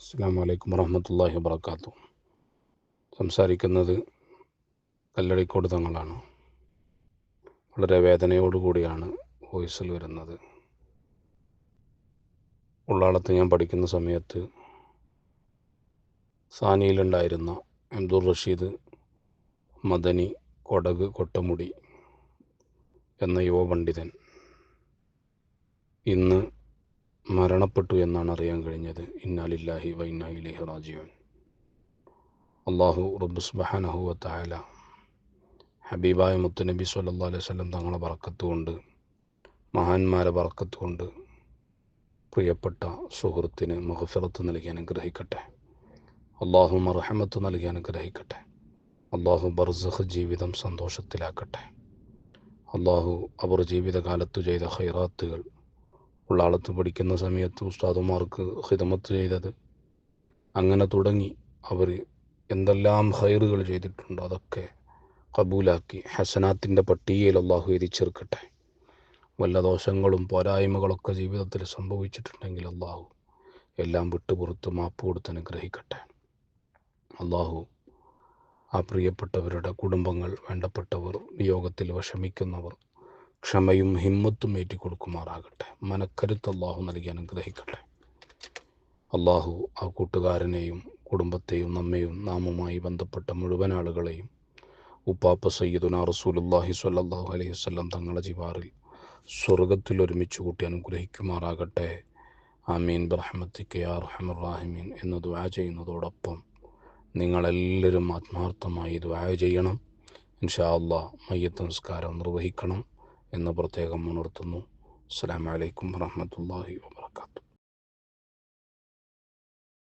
അസ്സാം വലൈക്കും വറഹമത്തല്ലാഹി വാബർക്കാത്തു സംസാരിക്കുന്നത് കല്ലടിക്കോട് തങ്ങളാണ്. വളരെ വേദനയോടുകൂടിയാണ് വോയിസിൽ വരുന്നത്. ഉള്ളാളത്ത് ഞാൻ പഠിക്കുന്ന സമയത്ത് സാനിയിലുണ്ടായിരുന്ന അബ്ദുൾ റഷീദ് മദനി കൊടക് കൊട്ടമുടി എന്ന യുവ പണ്ഡിതൻ ഇന്ന് മരണപ്പെട്ടു എന്നാണ് അറിയാൻ കഴിഞ്ഞത്. ഇന്നാലില്ലാഹി വൈനായിലേഹി റാജിയോൻ അള്ളാഹു റബ്ബുസ് സുബഹാനഹു വത്തായാല ഹബീബായ മുത്തുനബി സല്ലാ അലൈഹി സ്വലം തങ്ങളെ വറക്കത്തുകൊണ്ട് മഹാന്മാരെ വറക്കത്തുകൊണ്ട് പ്രിയപ്പെട്ട സുഹൃത്തിന് മഹഫിറത്ത് നൽകി അനുഗ്രഹിക്കട്ടെ. അള്ളാഹു മർഹമത്ത് നൽകി അനുഗ്രഹിക്കട്ടെ. അള്ളാഹു ബർസഖ് ജീവിതം സന്തോഷത്തിലാക്കട്ടെ. അള്ളാഹു അവർ ജീവിതകാലത്ത് ചെയ്ത ഹൈറാത്തുകൾ ഉള്ളാളത്ത് പഠിക്കുന്ന സമയത്ത് ഉസ്താദുമാർക്ക് ഹിതമത്ത് ചെയ്തത്. അങ്ങനെ തുടങ്ങി. അവർ എന്തെല്ലാം ഹൈറുകൾ ചെയ്തിട്ടുണ്ടോ അതൊക്കെ കബൂലാക്കി. ഹസനാത്തിന്റെ പട്ടികയിൽ അള്ളാഹു എതിച്ചേർക്കട്ടെ വല്ല ദോഷങ്ങളും പോരായ്മകളൊക്കെ ജീവിതത്തിൽ സംഭവിച്ചിട്ടുണ്ടെങ്കിൽ അള്ളാഹു എല്ലാം വിട്ടുപുറത്ത് മാപ്പ് കൊടുത്ത് അനുഗ്രഹിക്കട്ടെ. അള്ളാഹു ആ പ്രിയപ്പെട്ടവരുടെ കുടുംബങ്ങൾ വേണ്ടപ്പെട്ടവർ വിയോഗത്തിൽ വിഷമിക്കുന്നവർ ക്ഷമയും ഹിമ്മത്തും ഏറ്റിക്കൊടുക്കുമാറാകട്ടെ. മനക്കരുത്ത് അള്ളാഹു നൽകി അനുഗ്രഹിക്കട്ടെ. അള്ളാഹു ആ കൂട്ടുകാരനെയും കുടുംബത്തെയും നമ്മയും നാമുമായി ബന്ധപ്പെട്ട മുഴുവൻ ആളുകളെയും ഉപ്പാപ്പ സയ്യിദുന റസൂലുല്ലാഹി സ്വല്ലല്ലാഹു അലൈഹി വസല്ലം തങ്ങളുടെ ജിവാറിൽ സ്വർഗത്തിൽ ഒരുമിച്ച് കൂട്ടി അനുഗ്രഹിക്കുമാറാകട്ടെ. ആമീൻ. റഹമുറാഹിമീൻ എന്ന് ദ്വാ ചെയ്യുന്നതോടൊപ്പം നിങ്ങളെല്ലാവരും ആത്മാർത്ഥമായി ദ്വാ ചെയ്യണം. ഇൻഷാ അള്ളാഹ് മയ്യത്ത് നമസ്കാരം നിർവഹിക്കണം. എന്ന് പ്രത്യേകം ഉണർത്തുന്നു. അസ്സാം വലൈക്കും വാഹമത്തല്ലാഹി വാബർക്കാത്തു